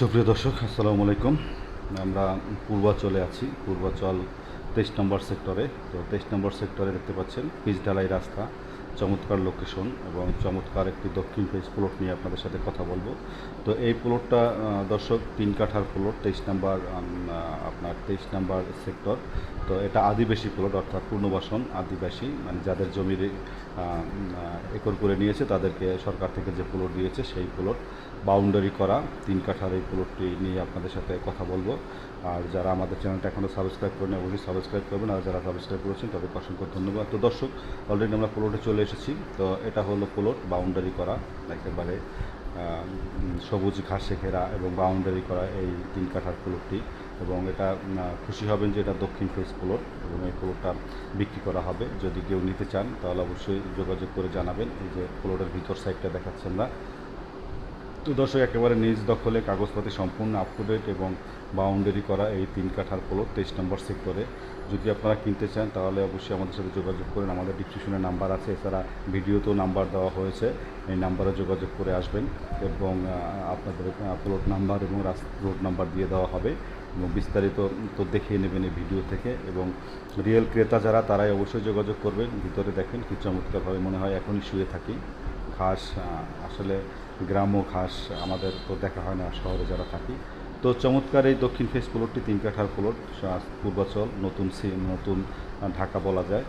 সুপ্রিয় দর্শক, আসসালামু আলাইকুম। আমরা পূর্বাচলে আছি, পূর্বাচল তেইশ নম্বর সেক্টরে। তো তেইশ নম্বর সেক্টরে দেখতে পাচ্ছেন পিচ ঢালাই রাস্তা, চমৎকার লোকেশন এবং চমৎকার একটি দক্ষিণ ফেস প্লট নিয়ে আপনাদের সাথে কথা বলব। তো এই প্লটটা দর্শক, তিন কাঠার প্লট তেইশ নাম্বার আপনার তেইশ নাম্বার সেক্টর। তো এটা আদিবাসী প্লট অর্থাৎ পূর্ণবাসন, আদিবাসী মানে যাদের জমির একর করে নিয়েছে, তাদেরকে সরকার থেকে যে প্লট দিয়েছে সেই প্লট বাউন্ডারি করা, তিন কাঠার এই প্লটটি নিয়ে আপনাদের সাথে কথা বলব। আর যারা আমাদের চ্যানেলটা এখনও সাবস্ক্রাইব করেন অবশ্যই সাবস্ক্রাইব করবেন। আর যারা সাবস্ক্রাইব করেছেন, তাদেরকে অসংখ্য ধন্যবাদ। তো দর্শক অলরেডি আমরা প্লটে চলে এসেছি। তো এটা হলো প্লট বাউন্ডারি করা, একেবারে সবুজ ঘাসে ঘেরা এবং বাউন্ডারি করা এই তিন কাঠার প্লটটি এবং এটা খুশি হবেন যে এটা দক্ষিণ ফেস ফ্লোর এবং এই ফ্লোরটা বিক্রি করা হবে। যদি কেউ নিতে চান, তাহলে অবশ্যই যোগাযোগ করে জানাবেন। এই যে ফ্লোরের ভিতর সাইডটা দেখাচ্ছেন না তো দর্শক একেবারে নিজ দখলে কাগজপাতি সম্পূর্ণ আপ এবং বাউন্ডারি করা এই তিন কাঠার প্লট তেইশ নম্বর সেক্টরে যদি আপনারা কিনতে চান, তাহলে অবশ্যই আমাদের সাথে যোগাযোগ করেন। আমাদের ডিসক্রিপশনে নাম্বার আছে, এছাড়া ভিডিওতেও নাম্বার দেওয়া হয়েছে। এই নাম্বারে যোগাযোগ করে আসবেন এবং আপনাদের প্লট নাম্বার এবং রোড নাম্বার দিয়ে দেওয়া হবে। এবং বিস্তারিত তো দেখিয়ে নেবেন এই ভিডিও থেকে। এবং রিয়েল ক্রেতা যারা, তারাই অবশ্যই যোগাযোগ করবেন। ভিতরে দেখেন কি চমৎকারভাবে মনে হয় এখনই শুয়ে থাকি। ঘাস আসলে গ্রাম্য ঘাস আমাদের তো দেখা হয় না শহরে যারা থাকি। তো চমৎকার এই দক্ষিণ ফেস প্লটটি তিন কাঠার প্লট পূর্বাচল, নতুন সি, নতুন ঢাকা বলা যায়।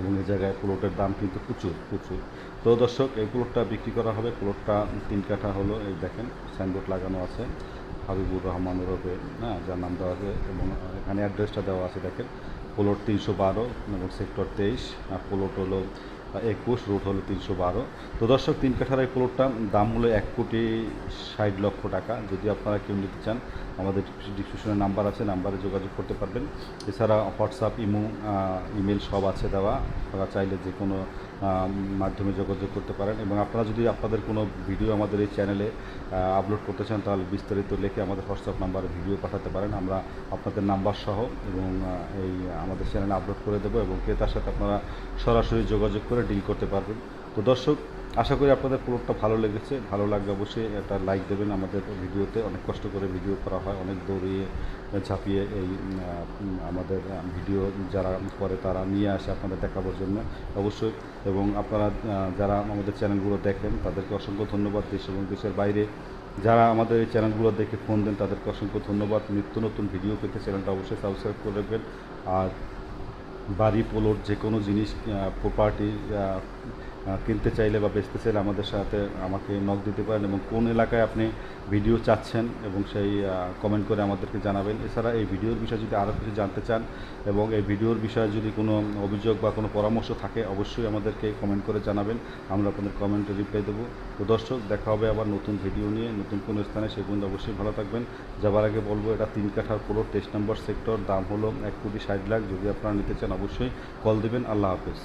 এবং এই জায়গায় প্লটের দাম কিন্তু প্রচুর প্রচুর। তো দর্শক, এই প্লটটা বিক্রি করা হবে। প্লটটা তিন কাঠা হলো, এই দেখেন সাইনবোর্ড লাগানো আছে। হাবিবুর রহমান রবে হ্যাঁ যার নাম দেওয়া আছে। এবং এখানে অ্যাড্রেসটা দেওয়া আছে, দেখেন। প্লট তিনশো বারো, এবং সেক্টর তেইশ। আর প্লট হলো একুশ রুট হলো তিনশো বারো। তো দর্শক, তিন কাঠার এই প্লটটা দাম হলো এক কোটি ষাট লক্ষ টাকা। যদি আপনারা কেউ নিতে চান, আমাদের ডিসক্রিপশনের নাম্বার আছে, নাম্বারে যোগাযোগ করতে পারবেন। এছাড়া হোয়াটসঅ্যাপ, ইমো ইমেল সব আছে দেওয়া। আপনারা চাইলে যে কোনো মাধ্যমে যোগাযোগ করতে পারেন এবং আপনারা যদি আপনাদের কোনো ভিডিও আমাদের এই চ্যানেলে আপলোড করতে চান, তাহলে বিস্তারিত লিখে আমাদের হোয়াটসঅ্যাপ নাম্বারে ভিডিও পাঠাতে পারেন। আমরা আপনাদের নাম্বার সহ এবং এই, আমাদের চ্যানেলে আপলোড করে দেবো এবং ক্রেতার সাথে আপনারা সরাসরি যোগাযোগ করে ডিল করতে পারবেন। তো দর্শক আশা করি আপনাদের প্লটটা ভালো লেগেছে। ভালো লাগলে অবশ্যই একটা লাইক দেবেন আমাদের ভিডিওতে। অনেক কষ্ট করে ভিডিও করা হয়, অনেক দৌড়িয়ে ঝাঁপিয়ে এই আমাদের ভিডিও যারা করে তারা নিয়ে আসে আপনাদের দেখাবার জন্য। অবশ্যই এবং আপনারা যারা আমাদের চ্যানেলগুলো দেখেন, তাদেরকে অসংখ্য ধন্যবাদ। দেশ এবং দেশের বাইরে যারা আমাদের এই চ্যানেলগুলো দেখে ফোন দেন, তাদেরকে অসংখ্য ধন্যবাদ। নিত্য নতুন ভিডিও পেতে চ্যানেলটা অবশ্যই সাবস্ক্রাইব করে রাখবেন। আর বাড়ি পোলোর যে কোনো জিনিস প্রপার্টি কিনতে চাইলে বা বেচতে চাইলে আমাদের সাথে আমাকে নক দিতে পারেন এবং কোন এলাকায় আপনি ভিডিও চাচ্ছেন এবং সেই কমেন্ট করে আমাদেরকে জানাবেন। এছাড়া এই ভিডিওর বিষয়ে যদি আরও কিছু জানতে চান এবং এই ভিডিওর বিষয়ে যদি কোনো অভিযোগ বা কোনো পরামর্শ থাকে, অবশ্যই আমাদেরকে কমেন্ট করে জানাবেন। আমরা আপনাদের কমেন্টে রিপ্লাই দেবো। তো দর্শক, দেখা হবে আবার নতুন ভিডিও নিয়ে, নতুন কোনো স্থানে। সেই পর্যন্ত অবশ্যই ভালো থাকবেন। যাবার আগে বলব, এটা তিন কাঠার পুরো তেইশ নম্বর সেক্টর দাম হলো এক কোটি ষাট লাখ। যদি আপনারা নিতে চান, অবশ্যই কল দেবেন। আল্লাহ হাফেজ।